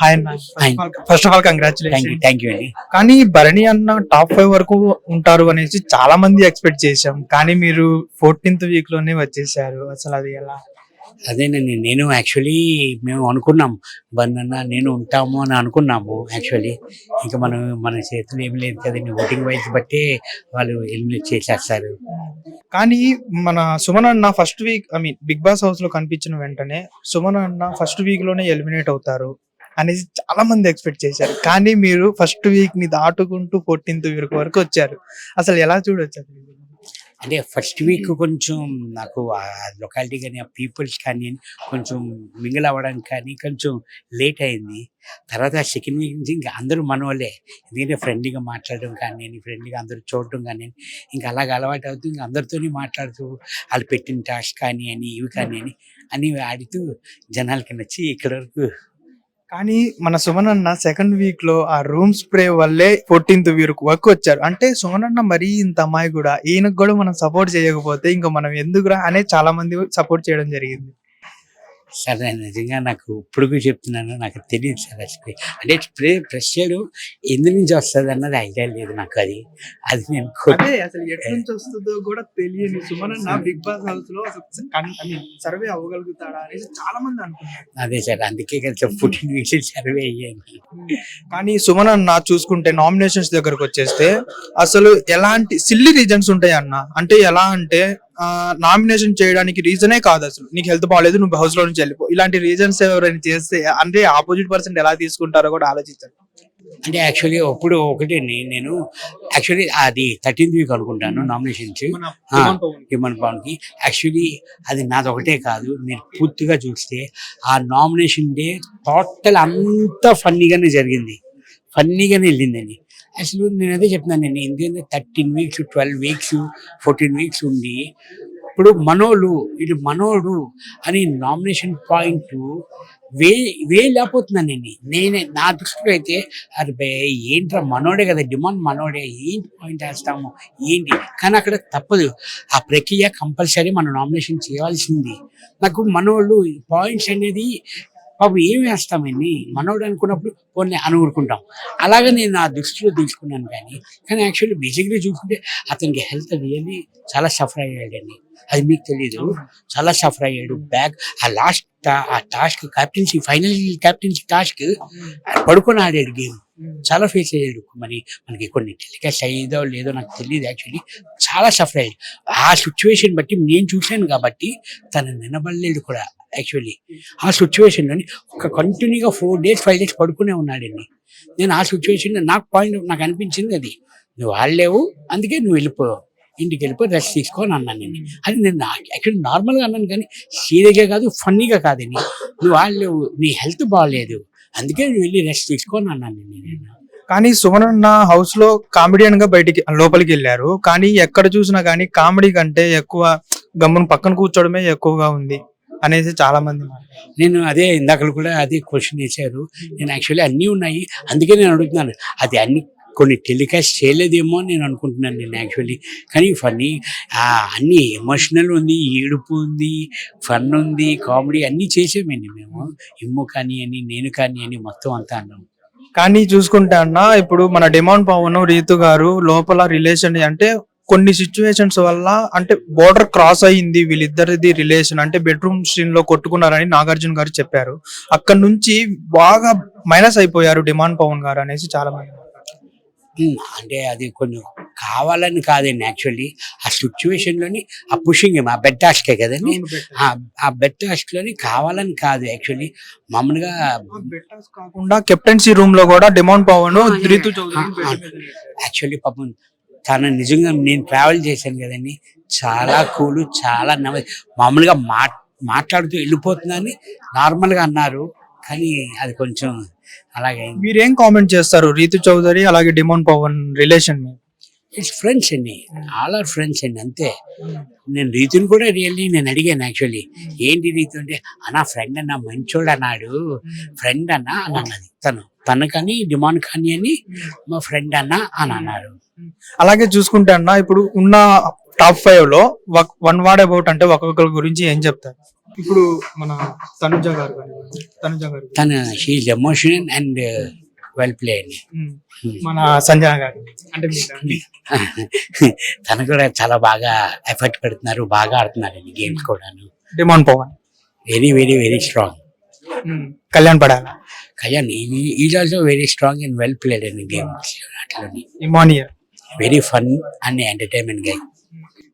Hi అన్న. First of all congratulation thank you అండి కానీ భరణి అన్న టాప్ ఫైవ్ వరకు ఉంటారు అనేసి చాలా మంది ఎక్స్పెక్ట్ చేశాం. కానీ మీరు ఫోర్టీన్త్ వీక్లోనే వచ్చేసారు. అసలు అది ఎలా? అదేనండి నేను యాక్చువల్లీ మేము అనుకున్నాం. బన్న నేను ఉంటాము అని అనుకున్నాము యాక్చువల్లీ ఇంకా మనం మన చేతులు ఏమి లేదు కదండి. ఓటింగ్ వైజ్ బట్టే వాళ్ళు ఎలిమినేట్ చేసేస్తారు. కానీ మన సుమన్ అన్న first week I mean Bigg Boss హౌస్లో కనిపించిన వెంటనే సుమన్ అన్న ఫస్ట్ వీక్లోనే ఎలిమినేట్ అవుతారు. అనేసి చాలా మంది ఎక్స్పెక్ట్ చేశారు. కానీ మీరు ఫస్ట్ వీక్ని దాటుకుంటూ ఫోర్టీన్త్ వీక్ వరకు వచ్చారు. అసలు ఎలా చూడొచ్చు అంటే ఫస్ట్ వీక్ కొంచెం నాకు ఆ లొకాలిటీ కానీ ఆ పీపుల్స్ కానీ కొంచెం మింగిల్ అవ్వడానికి కానీ కొంచెం లేట్ అయింది. తర్వాత సెకండ్ వీక్ నుంచి ఇంకా అందరూ మన వాళ్ళే ఎందుకంటే ఫ్రెండ్లీగా మాట్లాడడం కానీ ఫ్రెండ్లీగా అందరూ చూడటం కానీ ఇంకా అలాగ అలవాటు అవుతూ ఇంకా అందరితోని మాట్లాడుతూ వాళ్ళు పెట్టిన టాస్క్ కానీ అని ఇవి కానీ అని అని ఆడుతూ జనాలకి నచ్చి ఇక్కడ వరకు కానీ మన సుమన్ అన్న సెకండ్ వీక్లో ఆ రూమ్ స్ప్రే వల్లే ఫోర్టీన్త్ వీక్ వర్క్ వచ్చారు. అంటే సుమన్ అన్న మరీ ఇంత అమ్మాయి కూడా ఈయనకు కూడా మనం సపోర్ట్ చేయకపోతే ఇంకా మనం ఎందుకురా? అనే చాలా మంది సపోర్ట్ చేయడం జరిగింది. సరే నిజంగా నాకు ఇప్పుడు చెప్తున్నాను నాకు తెలియదు సార్ అసలు. అంటే ప్రెస్ చేయడం ఎందు నుంచి వస్తుంది అన్నది ఐడియా లేదు నాకు అది. అది నేను అసలు నుంచి వస్తుందో కూడా తెలియని సుమన్ అన్న బిగ్ బాస్ హౌస్లో సర్వే అవ్వగలుగుతాడా అనేసి చాలా మంది అనుకున్నారు. అదే సార్ అందుకే కదా ఫుడ్ వీక్స్ సర్వే అయ్యాను కానీ సుమన్ అన్న చూసుకుంటే నామినేషన్స్ దగ్గరకు వచ్చేస్తే అసలు ఎలాంటి సిల్లీ రీజన్స్ ఉంటాయి అన్న అంటే ఎలా అంటే నామినేషన్ చేయడానికి రీజనే కాదు అసలు. నీకు హెల్త్ బాగాలేదు నువ్వు హౌస్లో నుంచి వెళ్ళిపో. ఇలాంటి రీజన్స్ ఎవరైనా చేస్తే అంటే ఆపోజిట్ పర్సన్ ఎలా తీసుకుంటారో కూడా ఆలోచించండి. అంటే యాక్చువల్లీ అప్పుడు ఒకటి నేను యాక్చువల్లీ అది థర్టీన్త్ వీక్ అనుకుంటాను నామినేషన్స్ హ్యూమన్ పవన్కి. యాక్చువల్లీ అది నాది ఒకటే కాదు. మీరు పూర్తిగా చూస్తే ఆ నామినేషన్ డే టోటల్ అంతా ఫన్నీగానే జరిగింది. ఫన్నీగానే వెళ్ళిందండి. అసలు నేను అదే చెప్తున్నాను నేను ఎందుకంటే thirteen weeks twelve weeks fourteen weeks ఉండి ఇప్పుడు మనోళ్ళు ఇది మనోడు అని నామినేషన్ పాయింట్ వే వే లేకపోతున్నాను నేను. నేనే నా దృష్టిలో అయితే అరే ఏంట్రా మనోడే కదా డిమాండ్ మనోడే ఏంటి పాయింట్ వేస్తాము ఏంటి? కానీ అక్కడ తప్పదు. ఆ ప్రక్రియ కంపల్సరీ మనం నామినేషన్ చేయాల్సింది. నాకు మనోళ్ళు పాయింట్స్ అనేది పాపం ఏం వేస్తామని మనోడు అనుకున్నప్పుడు కొన్ని అనుకుంటాం. అలాగే నేను నా దృష్టిలో తీసుకున్నాను కానీ కానీ యాక్చువల్లీ బేసిక్గా చూసుకుంటే అతనికి హెల్త్ రియల్లీ చాలా సఫర్ అయ్యాడండి. అది మీకు తెలియదు చాలా సఫర్ అయ్యాడు. బ్యాక్ ఆ లాస్ట్ ఆ task captaincy final captaincy task పడుకొని ఆడాడు గేమ్ చాలా ఫేస్ అయ్యాడు. మరి మనకి కొన్ని టెలికాస్ట్ అయ్యేదో లేదో నాకు తెలియదు యాక్చువల్లీ చాలా సఫర్ అయ్యాడు. ఆ సిచ్యువేషన్ బట్టి నేను చూశాను కాబట్టి తను నిలబడలేడు కూడా. యాక్చువల్లీ ఆ సిచ్యువేషన్లోని ఒక కంటిన్యూగా ఫోర్ డేస్ ఫైవ్ డేస్ పడుకునే ఉన్నాడండి నేను ఆ సిచ్యువేషన్లో నాకు పాయింట్ నాకు అనిపించింది అది. నువ్వు వాళ్ళేవు అందుకే నువ్వు వెళ్ళిపో. ఇంటికి వెళ్ళిపోయి రెస్ట్ తీసుకో అని అన్నాను నేను. అది నేను యాక్చువల్లీ నార్మల్గా అన్నాను కానీ సీరియస్గా కాదు ఫన్నీగా కాదండి నువ్వు వాళ్ళు నీ హెల్త్ బాగాలేదు అందుకే నువ్వు వెళ్ళి రెస్ట్ తీసుకో అని అన్నాను నేను. కానీ సుమన్ అన్న హౌస్లో కామెడియన్గా బయటికి లోపలికి వెళ్ళారు. కానీ ఎక్కడ చూసినా కానీ కామెడీ కంటే ఎక్కువ గమ్మున పక్కన కూర్చోవడమే ఎక్కువగా ఉంది. అనేసి చాలా మంది. నేను అదే ఇందాకలు కూడా అదే క్వశ్చన్ వేశారు నేను యాక్చువల్లీ అన్నీ ఉన్నాయి. అందుకే నేను అడుగుతున్నాను. అది అన్ని కొన్ని టెలికాస్ట్ చేయలేదేమో అని నేను అనుకుంటున్నాను నేను యాక్చువల్లీ కానీ ఫన్నీ అన్ని ఎమోషనల్ ఉంది ఏడుపు ఉంది ఫన్ ఉంది కామెడీ అన్నీ చేసామండి మేము. ఇమ్ము కానీ అని నేను కానీ అని మొత్తం అంతా అన్నాం. కానీ చూసుకుంటే అన్న ఇప్పుడు మన డిమాండ్ పవన్ రీతు గారు లోపల రిలేషన్ అంటే కొన్ని సిచ్యువేషన్స్ వల్ల అంటే బోర్డర్ క్రాస్ అయ్యింది వీళ్ళిద్దరిది రిలేషన్ అంటే బెడ్రూమ్ సీన్లో కొట్టుకున్నారని నాగార్జున గారు చెప్పారు. అక్కడ నుంచి బాగా మైనస్ అయిపోయారు డిమాండ్ పవన్ గారు అనేసి చాలా మంది అంటే అది కొన్ని కావాలని కాదండి యాక్చువల్లీ ఆ సిచ్యువేషన్లోని ఆ పుషింగ్ ఆ బెడ్ టాస్కే కదండి? ఆ బెడ్ టాస్క్లోని కావాలని కాదు యాక్చువల్లీ మామూలుగా కాకుండా కెప్టెన్సీ రూమ్లో కూడా డిమాండ్ పవన్. యాక్చువల్లీ పాపం తను నిజంగా నేను ట్రావెల్ చేశాను కదండి. చాలా కూలు చాలా నవ్వు. మామూలుగా మా మాట్లాడుతూ వెళ్ళిపోతుందని నార్మల్గా అన్నారు. కానీ అది కొంచెం అలాగే మీరేం కామెంట్ చేస్తారు? రీతు చౌదరి అలాగే demand Pawan relation it's friends అండి. ఆల్ ఆర్ ఫ్రెండ్స్ అండి అంతే. నేను రీతిని కూడా రియల్లీ నేను అడిగాను యాక్చువల్లీ ఏంటి రీతి అంటే అన్న ఫ్రెండ్ అన్న మంచోడు అన్నాడు. ఫ్రెండ్ అన్న అని అన్నది తను. తను కానీ డిమాండ్ కానీ అని మా ఫ్రెండ్ అన్న అని అన్నారు. అలాగే చూసుకుంటే అన్న ఇప్పుడు ఉన్న టాప్ ఫైవ్లో వన్ వర్డ్ అబౌట్ అంటే ఒక్కొక్కరి గురించి ఏం చెప్తారు? ఇప్పుడు మన తనుజ గారు తనుజ గారు తన షీఈ్ ఎమోషన్ అండ్ వెల్ ప్లే అండి ఉమ్. మన సంజన గారు అంటే తను. కూడా చాలా బాగా ఎఫర్ట్ పెడుతున్నారు బాగా ఆడుతున్నారండి గేమ్స్ కూడాను. Demand Pawan. Very very very strong. Kalyan Padala? Is also very strong and well played అండి గేమ్స్ అట్లని ఇమానియర్ వెరీ ఫన్ అండ్ ఎంటర్టైన్మెంట్గా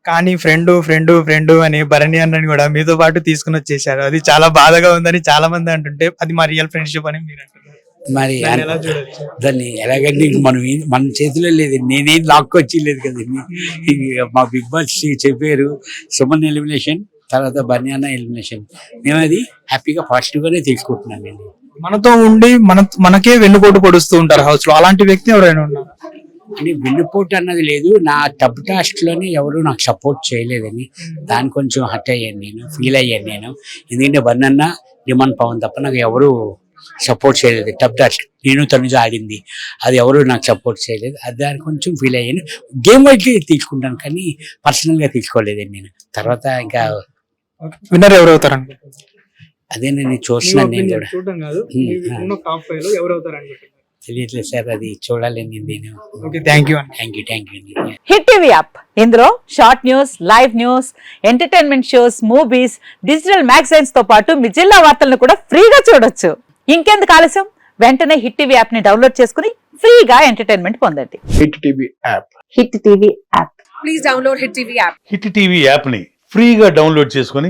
కానీ ఫ్రెండ్ ఫ్రెండ్ ఫ్రెండ్ అని భరణి అన్నని కూడా మీతో పాటు తీసుకుని వచ్చేసారు. అది చాలా బాధగా ఉందని చాలా మంది అంటుంటే అది మా రియల్ ఫ్రెండ్షిప్ అని మీరు అంటున్నారు. మరి దాన్ని ఎలా చూడొచ్చు? దాన్ని ఎలాగండి మనం ఏ- మన చేతిలో లేదు. నేనేం లాక్కొచ్చి లేదు కదండి. ఇక మా బిగ్ బాస్ చెప్పారు సుమన్ ఎలిమినేషన్ తర్వాత బన్యానా ఎలిమినేషన్ మేము అది హ్యాపీగా పాజిటివ్ గానే తీసుకుంటున్నాం అండి మనతో ఉండి మన మనకే వెన్నుపోటు పొడుస్తూ ఉంటారు హౌస్లో. అలాంటి వ్యక్తి ఎవరైనా ఉన్నారు? అంటే వెన్నుపోటు అన్నది లేదు. నా టబ్ టాస్ట్లోనే ఎవరు నాకు సపోర్ట్ చేయలేదని దాని కొంచెం హట్ అయ్యాను నేను ఫీల్ అయ్యాను నేను. ఎందుకంటే బన్నన్న డిమాండ్ పవన్ తప్ప నాకు ఎవరు సపోర్ట్ చేయలేదు. టబ్ టాస్ట్ నేను తనుజ ఆడింది. అది ఎవరు నాకు సపోర్ట్ చేయలేదు. అది దాని కొంచెం ఫీల్ అయ్యాను. గేమ్ వైజ్ తీసుకుంటాను కానీ పర్సనల్గా తీసుకోలేదండి నేను. తర్వాత ఇంకా విన్నర్ ఎవరు అవుతారు అనుకుంటున్నారు అదే నేను చూస్తున్నాను నేను కూడా చూడడం కాదు. ఉన్న టాప్ ఫైవ్లో ఎవరు అవుతారు అనుకుంటున్నారు తెలియట్లేదు సార్ అది చూడాలండి నేను ఓకే థ్యాంక్ యూ అండి. థ్యాంక్ యూ థ్యాంక్ యూ అండి హిట్ టీవీ యాప్ ఇందులో short news live news entertainment shows movies digital మ్యాగజైన్స్తో పాటు మీ జిల్లా వార్తలను కూడా ఫ్రీగా చూడొచ్చు. ఇంకెందుకు ఆలస్యం? వెంటనే హిట్ టీవీ యాప్ని డౌన్లోడ్ చేసుకుని ఫ్రీగా ఎంటర్టైన్మెంట్ పొందండి. Hit TV app hit TV app please download Hit TV app. Hit TV యాప్ని ఫ్రీగా డౌన్లోడ్ చేసుకొని